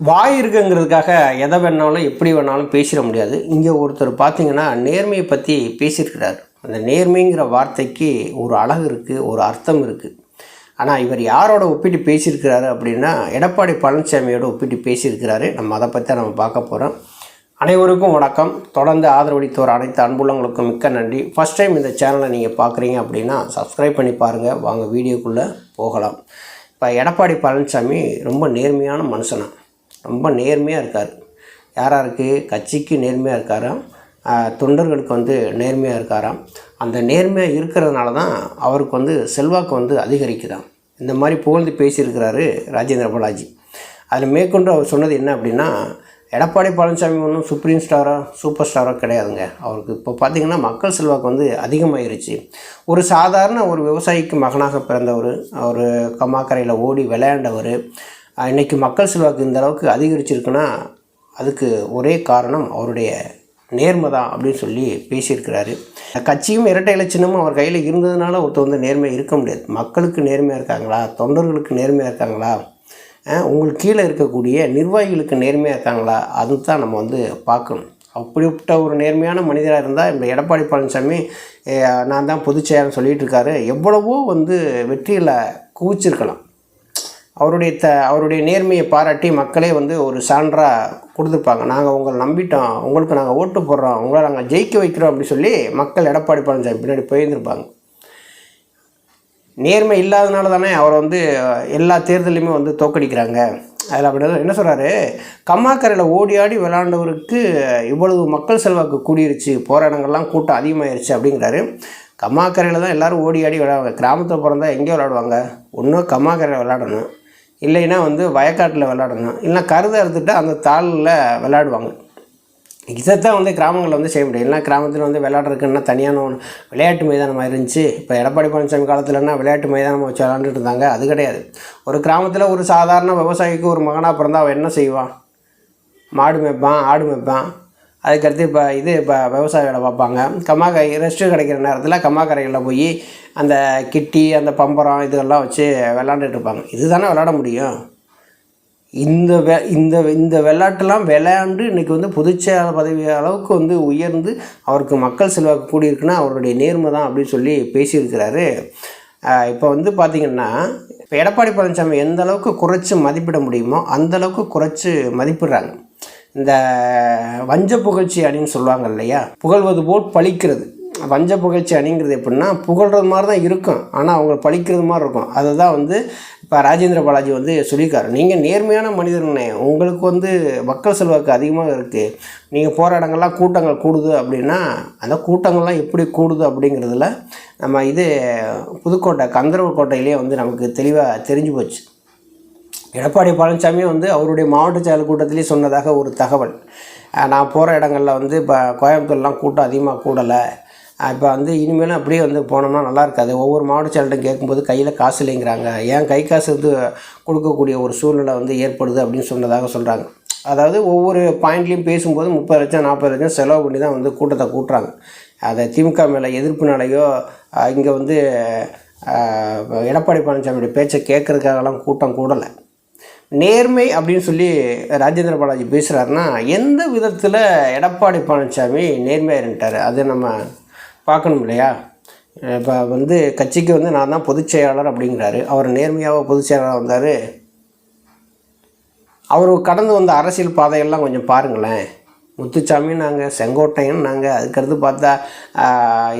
வாய் இருக்குங்கிறதுக்காக எதை வேணாலும் எப்படி வேணாலும் பேசிட முடியாது. இங்கே ஒருத்தர் பார்த்தீங்கன்னா நேர்மையை பற்றி பேசியிருக்கிறார். அந்த நேர்மைங்கிற வார்த்தைக்கு ஒரு அழகு இருக்குது ஒரு அர்த்தம் இருக்குது ஆனால் இவர் யாரோட ஒப்பிட்டு பேசியிருக்கிறாரு அப்படின்னா எடப்பாடி பழனிசாமியோட ஒப்பிட்டு பேசியிருக்கிறாரு. நம்ம அதை பற்றி நம்ம பார்க்க போகிறோம் அனைவருக்கும் வணக்கம். தொடர்ந்து ஆதரவளித்தோர் அனைத்து அன்புள்ளங்களுக்கும் மிக்க நன்றி. ஃபஸ்ட் டைம் இந்த சேனலை நீங்கள் பார்க்குறீங்க அப்படின்னா சப்ஸ்கிரைப் பண்ணி பாருங்கள் வாங்க வீடியோக்குள்ளே போகலாம். இப்போ எடப்பாடி பழனிசாமி ரொம்ப நேர்மையான மனுஷனா. ரொம்ப நேர்மையாக இருக்கார். யாராருக்கு கட்சிக்கு நேர்மையாக இருக்காராம் தொண்டர்களுக்கு வந்து நேர்மையாக இருக்காராம். அந்த நேர்மையாக இருக்கிறதுனால தான் அவருக்கு வந்து செல்வாக்கு வந்து அதிகரிக்குதாம். இந்த மாதிரி புகழ்ந்து பேசியிருக்கிறாரு ராஜேந்திர பாலாஜி. அதில் மேற்கொண்டு அவர் சொன்னது என்ன அப்படின்னா எடப்பாடி பழனிசாமி ஒன்றும் சுப்ரீம் ஸ்டாராக சூப்பர் ஸ்டாரோ கிடையாதுங்க. அவருக்கு இப்போ பார்த்தீங்கன்னா மக்கள் செல்வாக்கு வந்து அதிகமாகிருச்சு ஒரு சாதாரண ஒரு விவசாயிக்கு மகனாக பிறந்தவர் அவர் கம்மாக்கரையில் ஓடி விளையாண்டவர் இன்றைக்கி மக்கள் செல்வாக்கு இந்த அளவுக்கு அதிகரிச்சிருக்குன்னா அதுக்கு ஒரே காரணம் அவருடைய நேர்மை தான் அப்படின்னு சொல்லி பேசியிருக்கிறாரு. கட்சியும் இரட்டை இலை அவர் கையில் இருந்ததுனால ஒருத்தர் வந்து நேர்மையாக இருக்க முடியாது. மக்களுக்கு நேர்மையாக இருக்காங்களா? தொண்டர்களுக்கு நேர்மையாக இருக்காங்களா? உங்களுக்கு கீழே இருக்கக்கூடிய நிர்வாகிகளுக்கு நேர்மையாக இருக்காங்களா? அது தான் நம்ம வந்து பார்க்கணும். அப்படிப்பட்ட ஒரு நேர்மையான மனிதராக இருந்தால் இந்த எடப்பாடி பழனிசாமி நான் தான் பொதுச்செயலாளர் சொல்லிகிட்டு இருக்காரு. எவ்வளவோ வந்து வெற்றியில் குவிச்சிருக்கலாம். அவருடைய த அவருடைய நேர்மையை பாராட்டி மக்களே வந்து ஒரு சான்றாக கொடுத்துருப்பாங்க. நாங்கள் உங்களை நம்பிட்டோம். உங்களுக்கு நாங்கள் ஓட்டு போடுறோம். உங்களை நாங்கள் ஜெயிக்க வைக்கிறோம் அப்படி சொல்லி மக்கள் எடப்பாடி பழனிசாமி பின்னாடி போயிருந்திருப்பாங்க. நேர்மை இல்லாதனால தானே அவரை வந்து எல்லா தேர்தலையுமே வந்து தோக்கடிக்கிறாங்க. அதில் அப்படி என்ன சொல்கிறாரு கம்மாக்கரையில் ஓடி ஆடி விளாண்டவருக்கு இவ்வளவு மக்கள் செல்வாக்கு கூடிருச்சு. போராட்டங்கள்லாம் கூட்டம் அதிகமாயிருச்சு அப்படிங்கிறாரு. கம்மாக்கரையில் தான் எல்லோரும் ஓடி ஆடி விளையாடுவாங்க. கிராமத்தில் பிறந்தால் எங்கே விளையாடுவாங்க? ஒன்றும் கம்மாக்கரையில் விளையாடணும். இல்லைன்னா வந்து வயக்காட்டில் விளாடணும். இல்லைன்னா கருதை அறுத்துட்டு அந்த தாளில் விளையாடுவாங்க இதைத்தான் வந்து கிராமங்களில் வந்து செய்ய முடியும். இல்லைனா கிராமத்தில் வந்து விளையாடுறதுக்குன்னா தனியான ஒன்று விளையாட்டு மைதானமாக இருந்துச்சு. இப்போ எடப்பாடி பழனிசாமி காலத்துலன்னா விளையாட்டு மைதானம் வச்சு விளாண்டுட்டு இருந்தாங்க அது கிடையாது. ஒரு கிராமத்தில் ஒரு சாதாரண விவசாயிக்கு ஒரு மகனாக பிறந்தா அவன் என்ன செய்வான்? மாடு மேய்ப்பான் ஆடு மேய்ப்பான். அதுக்கடுத்து இப்போ இது இப்போ விவசாய வேலை பார்ப்பாங்க. கம்மாக்கரை ரெஸ்ட்டு கிடைக்கிற நேரத்தில் கம்மாக்கரைகளில் போய் அந்த கிட்டி அந்த பம்பரம் இதெல்லாம் வச்சு விளாண்டுட்டு இருப்பாங்க. இதுதானே விளாட முடியும்? இந்த வெ இந்த இந்த விளையாட்டுலாம் விளையாண்டு இன்றைக்கி வந்து பொதுச்செயலாளர் பதவி அளவுக்கு வந்து உயர்ந்து அவருக்கு மக்கள் செல்வாக்கு கூடியிருக்குன்னா அவருடைய நேர்மை தான் அப்படின்னு சொல்லி பேசியிருக்கிறாரு. இப்போ வந்து பார்த்திங்கன்னா இப்போ எடப்பாடி பழனிசாமி எந்த அளவுக்கு குறைச்சி மதிப்பிட முடியுமோ அந்த அளவுக்கு குறைச்சி மதிப்பிடுறாங்க. இந்த வஞ்ச புகழ்ச்சி அணின்னு சொல்லுவாங்க இல்லையா? புகழ்வது போல் பழிக்கிறது. வஞ்ச புகழ்ச்சி அணிங்கிறது எப்படின்னா புகழ்கிறது மாதிரி தான் இருக்கும். ஆனால் அவங்க பழிக்கிறது மாதிரி இருக்கும். அதுதான் வந்து இப்போ ராஜேந்திர பாலாஜி வந்து சொல்லியிருக்காரு. நீங்கள் நேர்மையான மனிதர்னே உங்களுக்கு வந்து மக்கள் செல்வாக்கு அதிகமாக இருக்குது நீங்கள் போராட்டங்கள்லாம் கூட்டங்கள் கூடுது அப்படின்னா அந்த கூட்டங்கள்லாம் எப்படி கூடுது அப்படிங்கிறதுல நம்ம இது புதுக்கோட்டை கந்தரவு கோட்டையிலேயே வந்து நமக்கு தெளிவாக தெரிஞ்சு போச்சு. எடப்பாடி பழனிசாமி வந்து அவருடைய மாவட்ட செயல் கூட்டத்திலே சொன்னதாக ஒரு தகவல். நான் போகிற இடங்களில் வந்து இப்போ கோயம்புத்தூர்லாம் கூட்டம் அதிகமாக கூடலை. இப்போ வந்து இனிமேலும் அப்படியே வந்து போனோம்னா நல்லா இருக்காது. ஒவ்வொரு மாவட்ட செயலிடம் கேட்கும்போது கையில் காசு இல்லைங்கிறாங்க. ஏன் கை காசு வந்து கொடுக்கக்கூடிய ஒரு சூழ்நிலை வந்து ஏற்படுது அப்படின்னு சொன்னதாக சொல்கிறாங்க அதாவது ஒவ்வொரு பாயிண்ட்லேயும் பேசும்போது முப்பது லட்சம் நாற்பது லட்சம் செலவு பண்ணி தான் வந்து கூட்டத்தை கூட்டுறாங்க. அதை திமுக மேலே எதிர்ப்புனாலேயோ இங்கே வந்து எடப்பாடி பழனிசாமியோட பேச்சை கேட்குறதுக்காகலாம் கூட்டம் கூடலை. நேர்மை அப்படின்னு சொல்லி ராஜேந்திர பாலாஜி பேசுகிறாருன்னா எந்த விதத்தில் எடப்பாடி பழனிசாமி நேர்மையாக இருந்துட்டார்? அது நம்ம பார்க்கணும் இல்லையா? இப்போ வந்து கட்சிக்கு வந்து நான் தான் பொதுச் செயலாளர் அப்படிங்கிறாரு. அவர் நேர்மையாக பொதுச் செயலாளர் வந்தார். அவர் கடந்து வந்த அரசியல் பாதையெல்லாம் கொஞ்சம் பாருங்களேன். முத்துச்சாமி நாங்கள் செங்கோட்டையன் நாங்கள் அதுக்கடுத்து பார்த்தா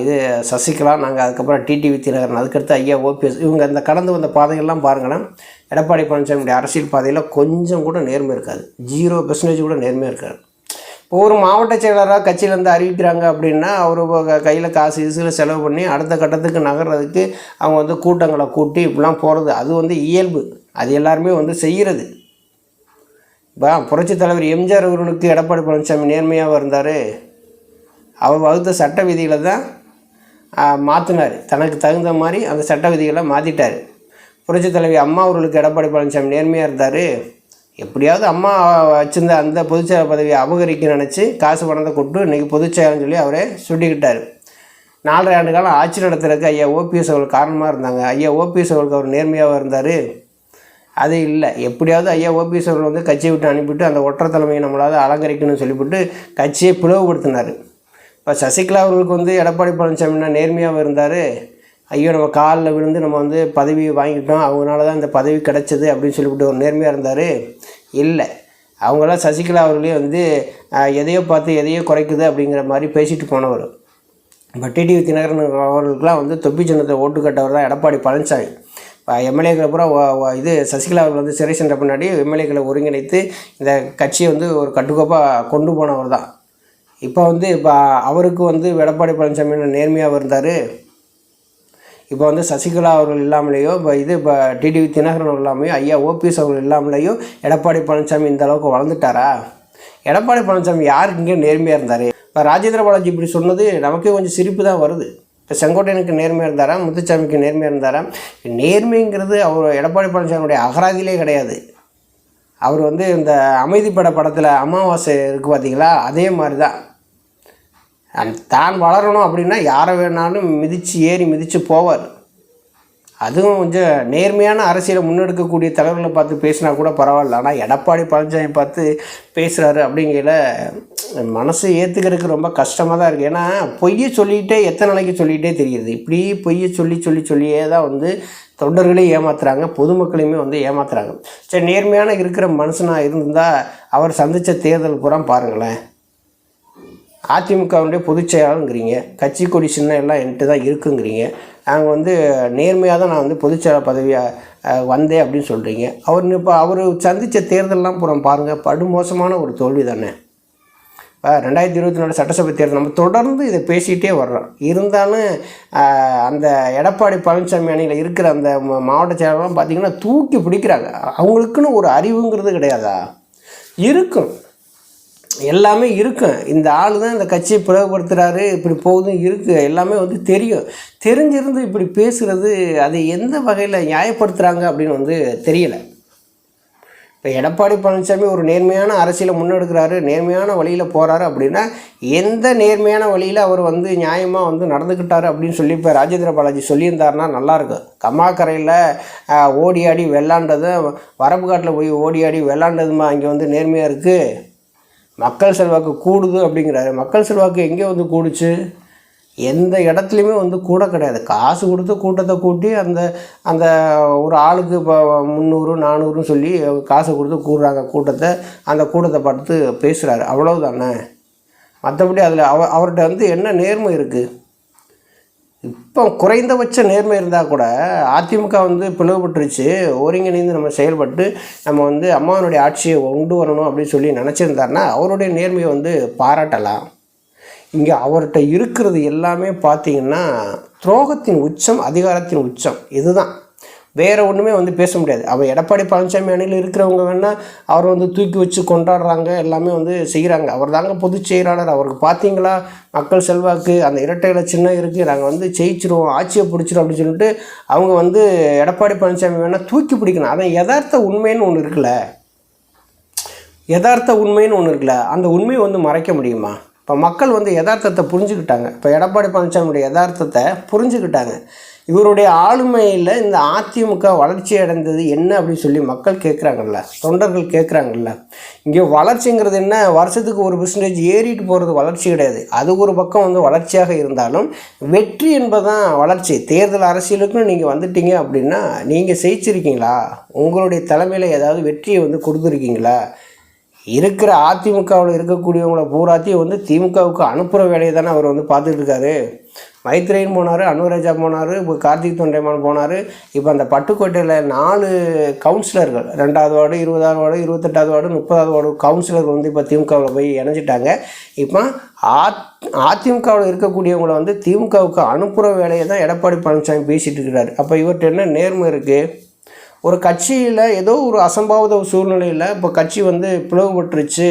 இது சசிகலா நாங்கள் அதுக்கப்புறம் டிடிவி தினகரன் அதுக்கடுத்து ஐயா ஓபிஎஸ் இவங்க இந்த கடந்து வந்த பாதைகள்லாம் பாருங்களேன். எடப்பாடி பழனிசாமியுடைய அரசியல் பாதையில் கொஞ்சம் கூட நேர்மை இருக்காது. ஜீரோ பெர்சன்டேஜ் கூட நேர்மை இருக்காது. இப்போ ஒரு மாவட்ட செயலராக கட்சியிலேருந்து அறிவிக்கிறாங்க அப்படின்னா அவர் கையில் காசு இசுல செலவு பண்ணி அடுத்த கட்டத்துக்கு நகர்றதுக்கு அவங்க வந்து கூட்டங்களை கூட்டி இப்படிலாம் போகிறது அது வந்து இயல்பு. அது எல்லாருமே வந்து செய்கிறது இப்போ புரட்சித் தலைவர் எம்ஜிஆர் அவர்களுக்கு எடப்பாடி பழனிசாமி நேர்மையாக இருந்தார்? அவர் வகுத்த சட்ட விதிகளை தான் மாற்றினார் தனக்கு தகுந்த மாதிரி அந்த சட்ட விதிகளை மாற்றிட்டார் புரட்சி தலைவி அம்மா அவர்களுக்கு எடப்பாடி பழனிசாமி நேர்மையாக இருந்தார். எப்படியாவது அம்மா வச்சுருந்த அந்த பொதுச்செயலர் பதவியை அபகரிக்க நினச்சி காசு பணத்தை கொட்டு இன்றைக்கி பொதுச்செயலர்னு சொல்லி அவரே சுட்டிக்கிட்டார். நாலரை ஆண்டு காலம் ஆட்சி நடத்துறதுக்கு ஐயா ஓபிஎஸ் அவர்கள் காரணமாக இருந்தாங்க. ஐயா ஓபிஎஸ் அவர்களுக்கு அவர் நேர்மையாக இருந்தார். அது இல்லை. எப்படியாவது ஐயா ஓபிஎஸ் அவர்கள் வந்து கட்சியை விட்டு அனுப்பிட்டு அந்த ஒற்றை தலைமையை நம்மளால் அலங்கரிக்கணும்னு சொல்லிவிட்டு கட்சியை பிளவுபடுத்தினார். இப்போ சசிகலா அவர்களுக்கு வந்து எடப்பாடி பழனிசாமினா நேர்மையாக இருந்தார்? ஐயோ நம்ம காலில் விழுந்து நம்ம வந்து பதவி வாங்கிட்டோம் அவங்களால தான் இந்த பதவி கிடச்சிது அப்படின்னு சொல்லிவிட்டு ஒரு நேர்மையாக இருந்தார். இல்லை. அவங்களாம் சசிகலா அவர்களே வந்து எதையோ பார்த்து எதையோ குறைக்குது அப்படிங்கிற மாதிரி பேசிட்டு போனவர். இப்போ டிடிவி தினகரன் அவர்களுக்கெல்லாம் வந்து தொப்பி சின்னத்தை ஓட்டு கட்டவர் தான் எடப்பாடி பழனிசாமி. இப்போ எம்எல்ஏக்களை பூரா இது சசிகலா அவர்கள் வந்து சிறை சென்ற பின்னாடி எம்எல்ஏக்களை ஒருங்கிணைத்து இந்த கட்சியை வந்து ஒரு கட்டுக்கோப்பாக கொண்டு போனவர் தான். இப்போ வந்து இப்போ அவருக்கு வந்து எடப்பாடி பழனிசாமி நேர்மையாக இருந்தார். இப்போ வந்து சசிகலா அவர்கள் இல்லாமலேயோ இப்போ இது இப்போ டிடிவி தினகரன் அவர்கள் இல்லாமையோ ஐயா ஓபிஎஸ் அவர்கள் இல்லாமலேயோ எடப்பாடி பழனிசாமி இந்த அளவுக்கு வளர்ந்துட்டாரா? எடப்பாடி பழனிசாமி யாருக்கு இங்கே நேர்மையாக இருந்தார்? இப்போ ராஜேந்திர பாலாஜி இப்படி சொன்னது நமக்கே கொஞ்சம் சிரிப்பு தான் வருது. இப்போ செங்கோட்டையனுக்கு நேர்மையாக இருந்தாரா? முத்துச்சாமிக்கு நேர்மையாக இருந்தாரா? நேர்மைங்கிறது அவர் எடப்பாடி பழனிசாமியுடைய அகராதியிலே கிடையாது. அவர் வந்து இந்த அமைதிப்பட படத்தில் அமாவாசை இருக்குது பார்த்தீங்களா? அதே மாதிரி தான். தான் வளரணும் அப்படின்னா யாரை வேணாலும் மிதித்து ஏறி மிதித்து போவார். அதுவும் கொஞ்சம் நேர்மையான அரசியலை முன்னெடுக்கக்கூடிய தலைவர்களை பார்த்து பேசினா கூட பரவாயில்ல. ஆனால் எடப்பாடி பழனிசாமி பார்த்து பேசுகிறாரு அப்படிங்கிற மனசு ஏற்றுக்கிறதுக்கு ரொம்ப கஷ்டமாக தான் இருக்குது ஏன்னா பொய்யை சொல்லிகிட்டே எத்தனை நாளைக்கு சொல்லிகிட்டே தெரியுது. இப்படி பொய்யை சொல்லி சொல்லி சொல்லியே தான் வந்து தொண்டர்களே ஏமாத்துறாங்க பொதுமக்களையுமே வந்து ஏமாத்துறாங்க. சரி நேர்மையான இருக்கிற மனுஷனாக இருந்தால் அவர் சந்தித்த தேர்தல் புறம் பாருங்களேன். அதிமுகவுடைய பொதுச் செயலாளருங்கிறீங்க கட்சி கொடி சின்ன எல்லாம் என்கிட்ட தான் இருக்குங்கிறீங்க. நாங்கள் வந்து நேர்மையாக தான் நான் வந்து பொதுச் செயலாளர் பதவியாக வந்தேன் அப்படின்னு சொல்கிறீங்க அவர் இப்போ அவர் சந்தித்த தேர்தலெலாம் புறம் பாருங்கள் படுமோசமான ஒரு தோல்வி தானே. இப்போ ரெண்டாயிரத்தி இருபத்தி நாலு சட்டசபை தேர்தல் நம்ம தொடர்ந்து இதை பேசிகிட்டே வர்றோம். இருந்தாலும் அந்த எடப்பாடி பழனிசாமி அணியில் இருக்கிற அந்த மாவட்ட செயலாளர்லாம் பார்த்திங்கன்னா தூக்கி பிடிக்கிறாங்க. அவங்களுக்குன்னு ஒரு அறிவுங்கிறது கிடையாதா? இருக்கும். எல்லாமே இருக்கும் இந்த ஆள் தான் இந்த கட்சியை பிளவுபடுத்துகிறாரு இப்படி போகுதும் இருக்குது எல்லாமே வந்து தெரியும். தெரிஞ்சிருந்து இப்படி பேசுகிறது அது எந்த வகையில் நியாயப்படுத்துகிறாங்க அப்படின்னு வந்து தெரியலை. இப்போ எடப்பாடி பழனிசாமி ஒரு நேர்மையான அரசியலை முன்னெடுக்கிறாரு நேர்மையான வழியில் போகிறாரு அப்படின்னா எந்த நேர்மையான வழியில் அவர் வந்து நியாயமாக வந்து நடந்துக்கிட்டாரு அப்படின்னு சொல்லி இப்போ ராஜேந்திர பாலாஜி சொல்லியிருந்தாருன்னா நல்லாயிருக்கும் கம்மாக்கரையில் ஓடி ஆடி வெள்ளாண்டதும் வரப்பு காட்டில் போய் ஓடி ஆடி வெள்ளாண்டதுமா இங்கே வந்து நேர்மையாக இருக்குது மக்கள் செல்வாக்கு கூடுது அப்படிங்கிறாரு. மக்கள் செல்வாக்கு எங்கே வந்து கூடுச்சு? எந்த இடத்துலையுமே வந்து கூட கிடையாது. காசு கொடுத்து கூட்டத்தை கூட்டி அந்த அந்த ஒரு ஆளுக்கு இப்போ முந்நூறு நானூறுன்னு சொல்லி காசை கொடுத்து கூடுறாங்க கூட்டத்தை. அந்த கூட்டத்தை பார்த்து பேசுகிறாரு அவ்வளவுதானே? மற்றபடி அதில் அவ அவர்கிட்ட வந்து என்ன நேர்மை இருக்குது இப்போ குறைந்தபட்ச நேர்மை இருந்தால் கூட அதிமுக வந்து பிளவுபட்டுருச்சு. ஒருங்கிணைந்து நம்ம செயல்பட்டு நம்ம வந்து அம்மாவனுடைய ஆட்சியை கொண்டு வரணும் அப்படின்னு சொல்லி நினச்சிருந்தாருன்னா அவருடைய நேர்மையை வந்து பாராட்டலாம். இங்கே அவர்கிட்ட இருக்கிறது எல்லாமே பார்த்திங்கன்னா துரோகத்தின் உச்சம் அதிகாரத்தின் உச்சம். இதுதான். வேறு ஒன்றுமே வந்து பேச முடியாது. அவர் எடப்பாடி பழனிசாமி அணியில் இருக்கிறவங்க வேணால் அவரை வந்து தூக்கி வச்சு கொண்டாடுறாங்க எல்லாமே வந்து செய்கிறாங்க அவர் தாங்க பொதுச் செயலாளர். அவருக்கு பார்த்தீங்களா மக்கள் செல்வாக்கு அந்த இரட்டை சின்ன இருக்குது நாங்கள் வந்து ஜெயிச்சிருவோம் ஆட்சியை பிடிச்சிரும் அப்படின்னு சொல்லிட்டு அவங்க வந்து எடப்பாடி பழனிசாமி வேணால் தூக்கி பிடிக்கணும். அதான் யதார்த்த உண்மைன்னு ஒன்று இருக்குல்ல? யதார்த்த உண்மைன்னு ஒன்று இருக்குல்ல? அந்த உண்மையை வந்து மறைக்க முடியுமா? இப்போ மக்கள் வந்து யதார்த்தத்தை புரிஞ்சுக்கிட்டாங்க. இப்போ எடப்பாடி பழனிசாமியுடைய யதார்த்தத்தை புரிஞ்சுக்கிட்டாங்க. இவருடைய ஆளுமையில் இந்த அதிமுக வளர்ச்சி அடைந்தது என்ன அப்படின்னு சொல்லி மக்கள் கேட்குறாங்கல்ல தொண்டர்கள் கேட்குறாங்கல்ல இங்கே வளர்ச்சிங்கிறது என்ன? வருஷத்துக்கு ஒரு பர்சன்டேஜ் ஏறிட்டு போகிறது வளர்ச்சி கிடையாது. அது ஒரு பக்கம் வந்து வளர்ச்சியாக இருந்தாலும் வெற்றி என்பதுதான் வளர்ச்சி. தேர்தல் அரசியலுக்கும் நீங்கள் வந்துட்டீங்க அப்படின்னா நீங்கள் ஜெயிச்சிருக்கீங்களா உங்களுடைய தலைமையில் ஏதாவது வெற்றியை வந்து கொடுத்துருக்கீங்களா? இருக்கிற அதிமுகவில் இருக்கக்கூடியவங்களை பூராத்தையும் வந்து திமுகவுக்கு அனுப்புகிற வேலையை தானே அவர் வந்து பார்த்துட்டு இருக்காரு. மைத்ரேயன் போனார் அனுராஜா போனார் இப்போ கார்த்திக் தொண்டைமான் போனார். இப்போ அந்த பட்டுக்கோட்டையில் நாலு கவுன்சிலர்கள் ரெண்டாவது வார்டு இருபதாவது வார்டு இருபத்தெட்டாவது வார்டு முப்பதாவது வார்டு கவுன்சிலர்கள் வந்து இப்போ திமுகவில் போய் இணைஞ்சிட்டாங்க. இப்போ அதிமுகவில் இருக்கக்கூடியவங்களை வந்து திமுகவுக்கு அனுப்புகிற வேலையை தான் எடப்பாடி பழனிசாமி பேசிகிட்டு இருக்கிறார். அப்போ இவர்கிட்ட என்ன நேர்மை இருக்குது ஒரு கட்சியில் ஏதோ ஒரு அசம்பாவித சூழ்நிலையில் இப்போ கட்சி வந்து பிளவுபட்டுருச்சு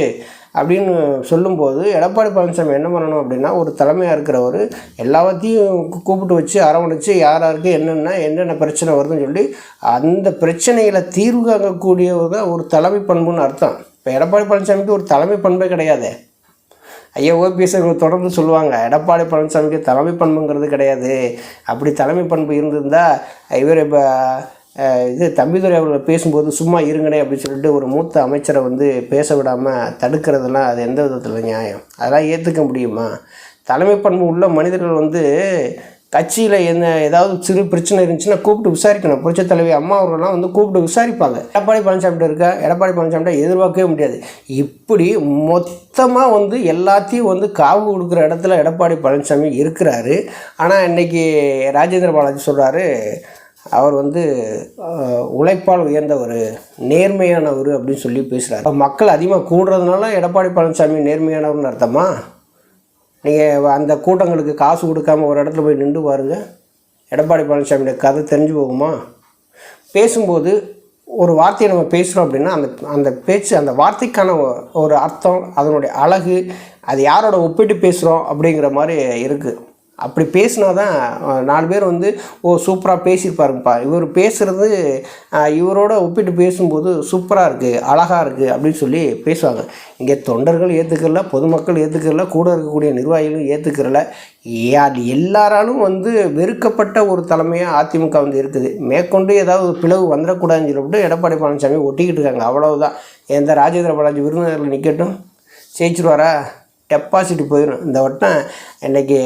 அப்படின்னு சொல்லும்போது எடப்பாடி பழனிசாமி என்ன பண்ணணும் அப்படின்னா ஒரு தலைமையாக இருக்கிறவர் எல்லாத்தையும் கூப்பிட்டு வச்சு அரவணைச்சு யார் யாருக்கு என்னென்ன என்னென்ன பிரச்சனை வருதுன்னு சொல்லி அந்த பிரச்சனைகளை தீர்வு காக்கக்கூடியவர் தான் ஒரு தலைமை பண்புன்னு அர்த்தம். இப்போ எடப்பாடி பழனிசாமிக்கு ஒரு தலைமை பண்பே கிடையாது. ஐயா ஓபிஎஸ் தொடர்ந்து சொல்லுவாங்க எடப்பாடி பழனிசாமிக்கு தலைமை பண்புங்கிறது கிடையாது. அப்படி தலைமை பண்பு இருந்திருந்தால் இவர் இப்போ இது தம்பிதுரை அவர்கள் பேசும்போது சும்மா இருங்கனே அப்படின்னு சொல்லிட்டு ஒரு மூத்த அமைச்சரை வந்து பேச விடாமல் தடுக்கிறதுலாம் அது எந்த விதத்தில் நியாயம்? அதெல்லாம் ஏற்றுக்க முடியுமா? தலைமை பண்பு உள்ள மனிதர்கள் வந்து கட்சியில் என்ன ஏதாவது சிறு பிரச்சனை இருந்துச்சுன்னா கூப்பிட்டு விசாரிக்கணும். புரட்சி தலைவி அம்மா அவர்கள்லாம் வந்து கூப்பிட்டு விசாரிப்பாங்க. எடப்பாடி பழனிசாமி இருக்கா? எடப்பாடி பழனிசாமி எதிர்பார்க்கவே முடியாது. இப்படி மொத்தமாக வந்து எல்லாத்தையும் வந்து காவு கொடுக்குற இடத்துல எடப்பாடி பழனிசாமி இருக்கிறாரு. ஆனால் இன்றைக்கி ராஜேந்திர பாலாஜி சொல்கிறாரு அவர் வந்து உழைப்பால் உயர்ந்த ஒரு நேர்மையானவர் அப்படின்னு சொல்லி பேசுகிறார் மக்கள் அதிகமாக கூடுறதுனால எடப்பாடி பழனிசாமி நேர்மையானவர்னு அர்த்தமா? நீங்கள் அந்த கூட்டங்களுக்கு காசு கொடுக்காம ஒரு இடத்துல போய் நின்று பாருங்க. எடப்பாடி பழனிசாமியோட கதை தெரிஞ்சு போகுமா? பேசும்போது ஒரு வார்த்தையை நம்ம பேசுகிறோம் அப்படின்னா அந்த அந்த பேச்சு அந்த வார்த்தைக்கான ஒரு அர்த்தம் அதனுடைய அழகு அது யாரோட ஒப்பிட்டு பேசுகிறோம் அப்படிங்கிற மாதிரி இருக்குது அப்படி பேசினா தான் நாலு பேர் வந்து ஓ சூப்பராக பேசியிருப்பாருங்கப்பா இவர் பேசுகிறது இவரோட ஒப்பிட்டு பேசும்போது சூப்பராக இருக்குது அழகாக இருக்குது அப்படின்னு சொல்லி பேசுவாங்க. இங்கே தொண்டர்கள் ஏற்றுக்கல பொதுமக்கள் ஏற்றுக்கல கூட இருக்கக்கூடிய நிர்வாகிகளும் ஏற்றுக்கிறல அது எல்லாராலும் வந்து வெறுக்கப்பட்ட ஒரு தலைமையாக அதிமுக வந்து இருக்குது. மேற்கொண்டு ஏதாவது ஒரு பிளவு வந்துடக்கூடாதுன்னு சொல்லிவிட்டு எடப்பாடி பழனிசாமி ஒட்டிக்கிட்டு இருக்காங்க. அவ்வளவுதான். எந்த ராஜேந்திர பாலாஜி விருந்தினர்கள் நிற்கட்டும் ஜெயிச்சிருவாரா? டெபாசிட் போயிடும் இந்த வட்டம் இன்றைக்கி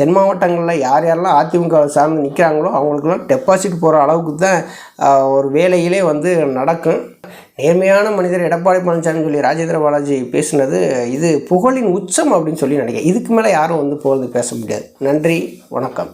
தென் மாவட்டங்களில் யார் யாரெல்லாம் அதிமுக சார்ந்து நிற்கிறாங்களோ அவங்களுக்குலாம் டெபாசிட் போகிற அளவுக்கு தான் ஒரு வேலையிலே வந்து நடக்கும். நேர்மையான மனிதர் எடப்பாடி பழனிசாமி சொல்லி ராஜேந்திர பாலாஜி பேசுனது இது புகழின் உச்சம் அப்படின்னு சொல்லி நினைக்கிறேன். இதுக்கு மேலே யாரும் வந்து புகழ்ந்து பேச முடியாது. நன்றி வணக்கம்.